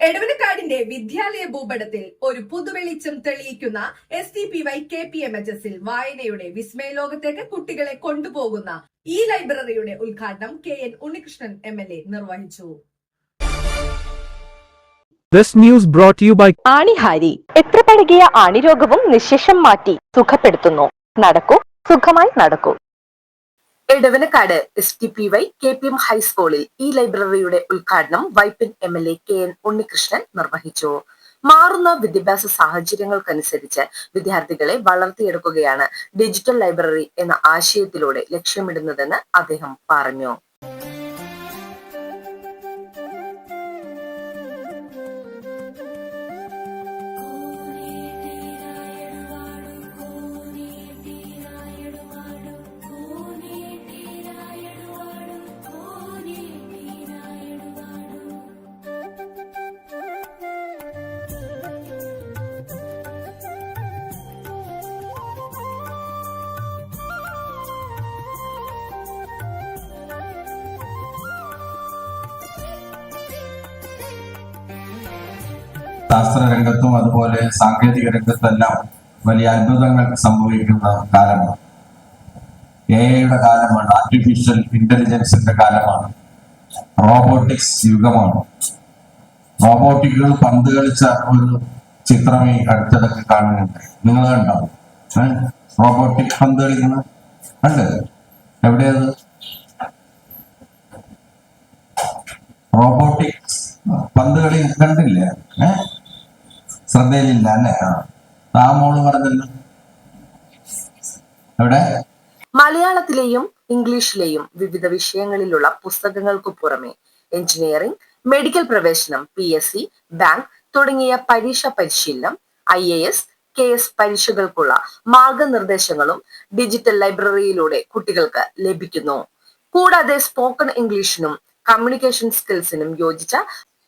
എടവനക്കാടിന്റെ വിദ്യാലയ ഭൂപടത്തിൽ ഒരു പുതുവെളിച്ചം തെളിയിക്കുന്ന S T P Y K P M H എസിൽ വായനയുടെ വിസ്മയ ലോകത്തേക്ക് കുട്ടികളെ കൊണ്ടുപോകുന്ന ഈ ലൈബ്രറിയുടെ ഉദ്ഘാടനം K N Unnikrishnan M L A നിർവഹിച്ചു. This news brought to you by ആണിഹാരി. എത്ര പഴകിയ ആണിരോഗവും നിശേഷം മാറ്റി സുഖപ്പെടുത്തുന്നു. നടക്കൂ സുഖമായി നടക്കൂ. Edavanakkad S T P Y K P M ഹൈസ്കൂളിൽ ഈ ലൈബ്രറിയുടെ ഉദ്ഘാടനം Vypin M L A K N Unnikrishnan നിർവഹിച്ചു. മാറുന്ന വിദ്യാഭ്യാസ സാഹചര്യങ്ങൾക്കനുസരിച്ച് വിദ്യാർത്ഥികളെ വളർത്തിയെടുക്കുകയാണ് ഡിജിറ്റൽ ലൈബ്രറി എന്ന ആശയത്തിലൂടെ ലക്ഷ്യമിടുന്നതെന്ന് അദ്ദേഹം പറഞ്ഞു. ശാസ്ത്ര രംഗത്തും അതുപോലെ സാങ്കേതിക രംഗത്തെല്ലാം വലിയ അത്ഭുതങ്ങൾ സംഭവിക്കുന്ന കാലമാണ്. എ ഐയുടെ കാലമാണ് ആർട്ടിഫിഷ്യൽ ഇന്റലിജൻസിന്റെ കാലമാണ് റോബോട്ടിക്സ് യുഗമാണ്. റോബോട്ടിക്കുകൾ പന്ത് കളിച്ച ഒരു ചിത്രം ഈ അടുത്തിടക്ക് കാണുന്നുണ്ട്. നിങ്ങൾ കണ്ടാവും റോബോട്ടിക് പന്ത് കളിക്കുന്ന കണ്ട് എവിടെയത്? റോബോട്ടിക്സ് പന്ത് കളി കണ്ടില്ലേ? ഏ? ശ്രദ്ധയിലില്ല അല്ലേ ആ മോൾ പറഞ്ഞല്ലോ എവിടെ? മലയാളത്തിലെയും ഇംഗ്ലീഷിലെയും വിവിധ വിഷയങ്ങളിലുള്ള പുസ്തകങ്ങൾക്കു പുറമെ എഞ്ചിനീയറിംഗ് മെഡിക്കൽ പ്രവേശനം പി എസ് സി ബാങ്ക് തുടങ്ങിയ പരീക്ഷാ പരിശീലനം I A S K S പരീക്ഷകൾക്കുള്ള മാർഗനിർദ്ദേശങ്ങളും ഡിജിറ്റൽ ലൈബ്രറിയിലൂടെ കുട്ടികൾക്ക് ലഭിക്കുന്നു. കൂടാതെ സ്പോക്കൺ ഇംഗ്ലീഷിനും കമ്മ്യൂണിക്കേഷൻ സ്കിൽസിനും യോജിച്ച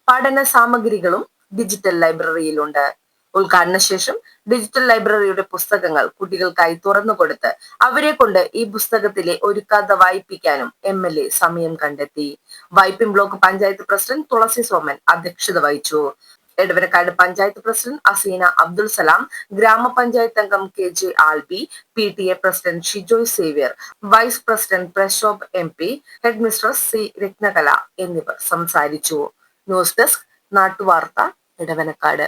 പഠന സാമഗ്രികളും ഡിജിറ്റൽ ലൈബ്രറിയിലുണ്ട് ഉദ്ഘാടന ശേഷം ഡിജിറ്റൽ ലൈബ്രറിയുടെ പുസ്തകങ്ങൾ കുട്ടികൾക്കായി തുറന്നു കൊടുത്ത് അവരെ കൊണ്ട് ഈ പുസ്തകത്തിലെ ഒരു കഥ വായിപ്പിക്കാനും എം എൽ എ സമയം കണ്ടെത്തി. വൈപ്പിൻ ബ്ലോക്ക് പഞ്ചായത്ത് പ്രസിഡന്റ് തുളസി സോമൻ അധ്യക്ഷത വഹിച്ചു. എടവരക്കാട് പഞ്ചായത്ത് പ്രസിഡന്റ് അസീന അബ്ദുൽ സലാം ഗ്രാമപഞ്ചായത്ത് അംഗം K J Alby P T A president Shijoy Xavier vice president Prashobh M P headmistress C Rathnakala എന്നിവർ സംസാരിച്ചു. News desk നാട്ടുവാർത്ത Edavanakkad